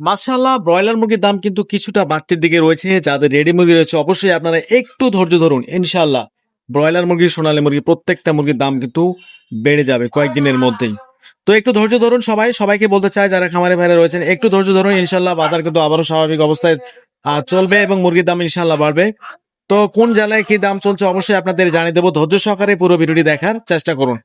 মাশাআল্লাহ, ব্রয়লার মুরগির দাম কিন্তু কিছুটা বাড়তির দিকে রয়েছে, যাদের রেডি মুরগি রয়েছে অবশ্যই আপনারা একটু ধৈর্য ধরুন ইনশাল্লাহ ব্রয়লার মুরগি, সোনালী মুরগি, প্রত্যেকটা মুরগির দাম কিন্তু বেড়ে যাবে কয়েকদিনের মধ্যেই। তো একটু ধৈর্য ধরুন সবাই, সবাইকে বলতে চাই, যারা খামারে ভাইরা রয়েছেন, একটু ধৈর্য ধরুন ইনশাল্লাহ বাজার কিন্তু আবারও স্বাভাবিক অবস্থায় চলবে এবং মুরগির দাম ইনশাল্লাহ বাড়বে। তো কোন জেলায় কি দাম চলছে অবশ্যই আপনাদের জানিয়ে দেবো, ধৈর্য সহকারে পুরো ভিডিওটি দেখার চেষ্টা করুন।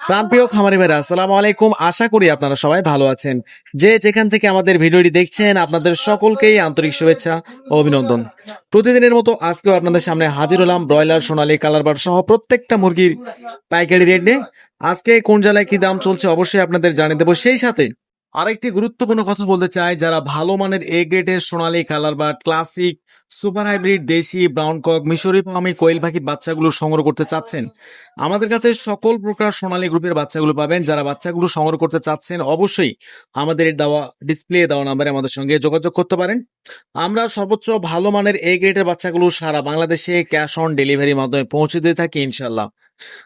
প্রাণপ্রিয় খামারি ভাইরা, আসসালামু আলাইকুম। আশা করি আপনারা সবাই ভালো আছেন। যে যেখান থেকে আমাদের ভিডিওটি দেখছেন, আপনাদের সকলকেই আন্তরিক শুভেচ্ছা ও অভিনন্দন। প্রতিদিনের মতো আজকেও আপনাদের সামনে হাজির হলাম ব্রয়লার, সোনালী কালারবার সহ প্রত্যেকটা মুরগির পাইকারি রেট। নিয়ে আজকে কোন জেলায় কি দাম চলছে অবশ্যই আপনাদের জানিয়ে দেবো। সেই সাথে আরেকটি গুরুত্বপূর্ণ কথা বলতে চাই, যারা ভালো মানের এ গ্রেডের Sonali colour bar classic super hybrid দেশি ব্রাউন কক মিশরি পামি কোয়েল পাখির বাচ্চাগুলো সংগ্রহ করতে চাচ্ছেন। আমাদের কাছে সকল প্রকার সোনালী গ্রুপের বাচ্চাগুলো পাবেন। যারা বাচ্চাগুলো সংগ্রহ করতে চাচ্ছেন, অবশ্যই আমাদের দেওয়া ডিসপ্লে দেওয়া নাম্বারে আমাদের সঙ্গে যোগাযোগ করতে পারেন। আমরা সর্বোচ্চ ভালো মানের এ গ্রেডের বাচ্চাগুলো সারা বাংলাদেশে ক্যাশ অন ডেলিভারির মাধ্যমে পৌঁছে দিয়ে থাকি ইনশাল্লাহ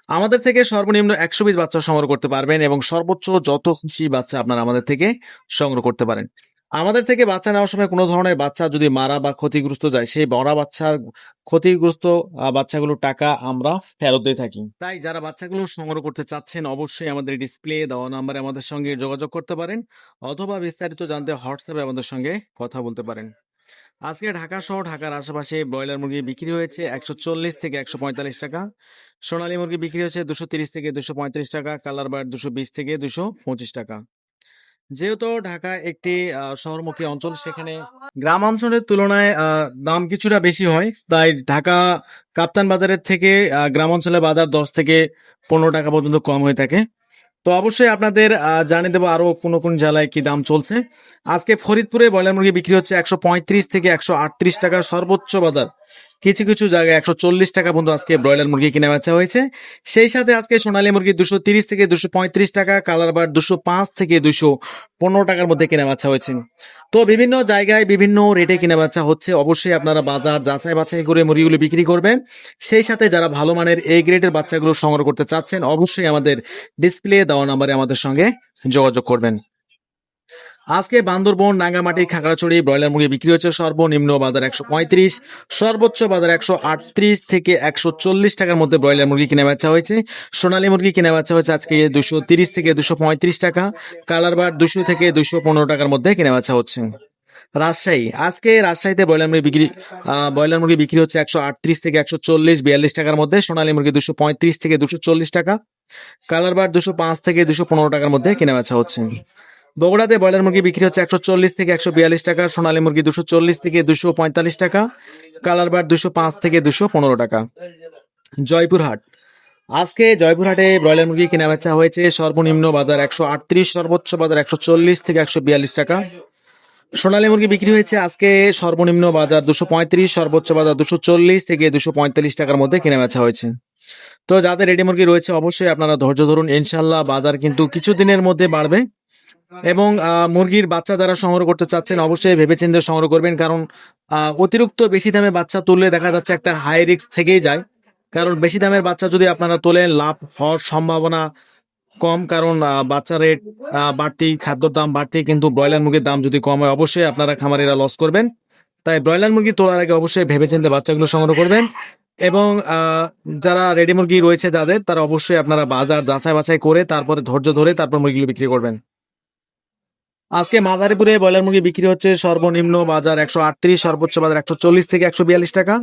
আমাদের থেকে সর্বনিম্ন একশো পিস বাচ্চা সংগ্রহ করতে পারবেন এবং সর্বোচ্চ যত খুশি বাচ্চা আপনারা আমাদের থেকে সংগ্রহ করতে পারেন। আমাদের থেকে বাচ্চা নেওয়ার সময় কোনো ধরনের বাচ্চা যদি মারা বা ক্ষতিগ্রস্ত যায়, সেই মরা বাচ্চার ক্ষতিগ্রস্ত বাচ্চাগুলোর টাকা আমরা ফেরত দিয়ে থাকি। তাই যারা বাচ্চাগুলো সংগ্রহ করতে চাচ্ছেন, অবশ্যই আমাদের ডিসপ্লে, দেওয়া নাম্বারে আমাদের সঙ্গে যোগাযোগ করতে পারেন অথবা বিস্তারিত জানতে হোয়াটসঅ্যাপে আমাদের সঙ্গে কথা বলতে পারেন। আজকে ঢাকা সহ ঢাকার আশেপাশে ব্রয়লার মুরগি বিক্রি হয়েছে একশো চল্লিশ থেকে একশো পঁয়তাল্লিশ টাকা, সোনালী মুরগি বিক্রি হয়েছে দুশো তিরিশ থেকে দুশো পঁয়ত্রিশ টাকা, কালার বার্ড দুশো বিশ থেকে দুশো পঁচিশ টাকা। যেহেতু ঢাকা একটি শহরমুখী অঞ্চল, সেখানে গ্রাম অঞ্চলের তুলনায় দাম কিছুটা বেশি হয়। তাই ঢাকা কাপ্তান বাজারের থেকে গ্রাম অঞ্চলের বাজার দশ থেকে পনেরো টাকা পর্যন্ত কম হয়ে থাকে। তো অবশ্যই আপনাদের জানিয়ে দেবো আরও কোন কোন জেলায় কি দাম চলছে। আজকে ফরিদপুরে ব্রয়লার মুরগি বিক্রি হচ্ছে একশো পঁয়ত্রিশ থেকে একশো আটত্রিশ টাকা সর্বোচ্চ বাজার। কিছু কিছু জায়গায় একশো চল্লিশ টাকা পর্যন্ত আজকে ব্রয়লার মুরগি কিনে বেচা হয়েছে। সেই সাথে আজকে সোনালী মুরগি দুশো তিরিশ থেকে দুশো পঁয়ত্রিশ টাকা, কালার বার দুশো পাঁচ থেকে দুশো পনেরো টাকার মধ্যে কেনা বেচা হয়েছে। তো বিভিন্ন জায়গায় বিভিন্ন রেটে কেনা বেচা হচ্ছে। অবশ্যই আপনারা বাজার যাচাই বাছাই করে মুরগিগুলো বিক্রি করবেন। সেই সাথে যারা ভালো মানের এই গ্রেডের বাচ্চাগুলো সংগ্রহ করতে চাচ্ছেন, অবশ্যই আমাদের ডিসপ্লে দেওয়া নাম্বারে আমাদের সঙ্গে যোগাযোগ করবেন। আজকে বান্দরবন, নাঙ্গামাটি, খাগড়াছড়ি ব্রয়লার মুরগি বিক্রি হচ্ছে সর্বনিম্ন বাজার একশো পঁয়ত্রিশ, সর্বোচ্চ বাজার একশো আটত্রিশ থেকে একশো চল্লিশ টাকার মধ্যে ব্রয়লার মুরগি কিনে বেচা হয়েছে। সোনালী মুরগি কিনে বেচা হয়েছে আজকে দুশো তিরিশ থেকে দুশো পঁয়ত্রিশ টাকা, কালার বার দুশো থেকে দুশো পনেরো টাকার মধ্যে কিনে বেচা হচ্ছে। রাজশাহী, আজকে রাজশাহীতে ব্রয়লার মুরগি বিক্রি ব্রয়লার মুরগি বিক্রি হচ্ছে একশো আটত্রিশ থেকে একশো চল্লিশ, বিয়াল্লিশ টাকার মধ্যে, সোনালী মুরগি দুশো পঁয়ত্রিশ থেকে দুশো চল্লিশ টাকা, কালার বার দুশো পাঁচ থেকে দুশো পনেরো টাকার মধ্যে কেনা বেচা হচ্ছে। বগুড়াতে ব্রয়লার মুরগি বিক্রি হচ্ছে একশো চল্লিশ থেকে একশো বিয়াল্লিশ টাকা, সোনালী মুরগি দুশো চল্লিশ থেকে দুশো পঁয়তাল্লিশ টাকা কালার বার দুশো পাঁচ থেকে দুশো পনেরো টাকা। জয়পুরহাট। আজকে জয়পুরহাটে ব্রয়লার মুরগি কেনা বেচা হয়েছে। সর্বনিম্ন বাজার একশো আটত্রিশ, সর্বোচ্চ বাজার একশো চল্লিশ থেকে একশো বিয়াল্লিশ টাকা। সোনালী মুরগি বিক্রি হয়েছে আজকে সর্বনিম্ন বাজার দুশো পঁয়ত্রিশ, সর্বোচ্চ বাজার দুশো চল্লিশ থেকে দুশো পঁয়তাল্লিশ টাকার মধ্যে কেনা বেচা হয়েছে। তো যাদের রেডি মুরগি রয়েছে, অবশ্যই আপনারা ধৈর্য ধরুন। ইনশাল্লাহ বাজার কিন্তু কিছুদিনের মধ্যে বাড়বে। এবং মুরগির বাচ্চা যারা সংগ্রহ করতে চাচ্ছেন, অবশ্যই ভেবেচিন্তে সংগ্রহ করবেন। কারণ অতিরিক্ত বেশি দামে বাচ্চা তুললে দেখা যাচ্ছে একটা হাই রিস্ক থেকেই যায়। কারণ, বেশি দামের বাচ্চা যদি আপনারা তোলেন, লাভ হওয়ার সম্ভাবনা কম। কারণ বাচ্চা রেট বাড়তি, খাদ্যর দাম বাড়তি, কিন্তু ব্রয়লার মুরগির দাম যদি কম হয়, অবশ্যই আপনারা খামারিরা লস করবেন। তাই ব্রয়লার মুরগি তোলার আগে অবশ্যই ভেবেচিন্তে বাচ্চাগুলো সংগ্রহ করবেন। এবং যারা রেডি মুরগি রয়েছে যাদের, তারা অবশ্যই আপনারা বাজার যাচাই বাছাই করে, তারপরে ধৈর্য ধরে তারপর মুরগিগুলো বিক্রি করবেন। আজকে মাদারীপুরে ব্রয়লার মুরগি বিক্রি হচ্ছে সর্বনিম্ন বাজার একশো আটত্রিশ, সর্বোচ্চ বাজার একশো চল্লিশ থেকে একশো বিয়াল্লিশ টাকা।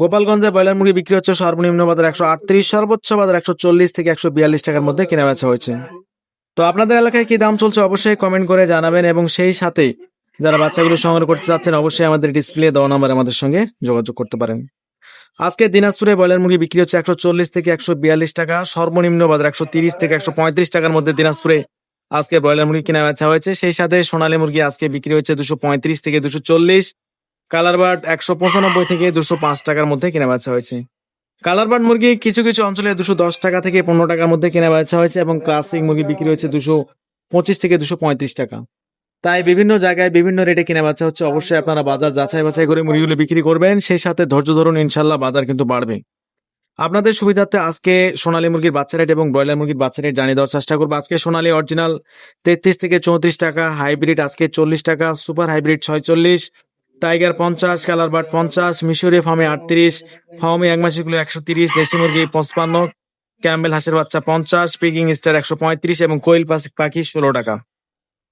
গোপালগঞ্জে ব্রয়লার মুরগি বিক্রি হচ্ছে সর্বনিম্ন বাজার একশো আটত্রিশ, সর্বোচ্চ বাজার একশো চল্লিশ থেকে একশো বিয়াল্লিশ টাকার মধ্যে কেনা বেচা হয়েছে। তো আপনাদের এলাকায় কি দাম চলছে অবশ্যই কমেন্ট করে জানাবেন এবং সেই সাথে যারা বাচ্চাগুলো সংগ্রহ করতে চাচ্ছেন অবশ্যই আমাদের ডিসপ্লে দেওয়া নাম্বার আমাদের সঙ্গে যোগাযোগ করতে পারেন। আজকে দিনাজপুরে ব্রয়লার মুরগি বিক্রি হচ্ছে একশো চল্লিশ থেকে একশো বিয়াল্লিশ টাকা, সর্বনিম্ন বাজার একশো তিরিশ থেকে একশো পঁয়ত্রিশ টাকার মধ্যে দিনাজপুরে আজকে ব্রয়লার মুরগি কেনা বেচা হয়েছে। সেই সাথে সোনালী মুরগি আজকে বিক্রি হচ্ছে দুশো পঁয়ত্রিশ থেকে দুশো চল্লিশ। কালার বার্ড একশো পঁচানব্বই থেকে দুশো পাঁচ টাকার মধ্যে কেনা বেচা হয়েছে। কালার বার্ড মুরগি কিছু কিছু অঞ্চলে দুশো দশ টাকা থেকে পনেরো টাকার মধ্যে কেনা বেচা হয়েছে এবং ক্লাসিক মুরগি বিক্রি হচ্ছে দুশো পঁচিশ থেকে দুশো পঁয়ত্রিশ টাকা। তাই বিভিন্ন জায়গায় বিভিন্ন রেটে কেনা বেচা হচ্ছে। অবশ্যই আপনারা বাজার যাচাই বাছাই করে মুরগিগুলো বিক্রি করবেন। সেই সাথে ধৈর্য ধরুন, ইনশাল্লাহ বাজার কিন্তু বাড়বে। আপনাদের সুবিধার্থে আজকে সোনালী মুরগির বাচ্চা রেট এবং ব্রয়লার মুরগির বাচ্চা রেট জানিয়ে দেওয়ার চেষ্টা করব। আজকে সোনালী অরিজিনাল তেত্রিশ থেকে চৌত্রিশ টাকা, হাইব্রিড আজকে চল্লিশ টাকা, সুপার হাইব্রিড ছয়চল্লিশ, টাইগার পঞ্চাশ কালার বার্ড পঞ্চাশ, মিশরীয় ফার্মে আটত্রিশ, ফার্মে এক মাসিগুলো একশো তিরিশ, দেশি মুরগি পঁচপান্ন, ক্যাম্বেল হাঁসের বাচ্চা পঞ্চাশ, পিকিং স্টার একশো পঁয়ত্রিশ এবং কোয়েল পাখি- ষোলো টাকা।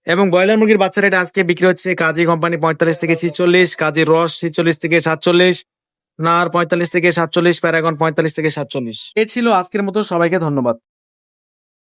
এবং ব্রয়লার মুরগির বাচ্চা রেট আজকে বিক্রি হচ্ছে কাজী কোম্পানি পঁয়তাল্লিশ থেকে ছিচল্লিশ, কাজী রস ছিচল্লিশ থেকে সাতচল্লিশ নার পঁয়তাল্লিশ থেকে সাতচল্লিশ প্যারাগন পঁয়তাল্লিশ থেকে সাতচল্লিশ। এ ছিল আজকের মতো সবাইকে ধন্যবাদ।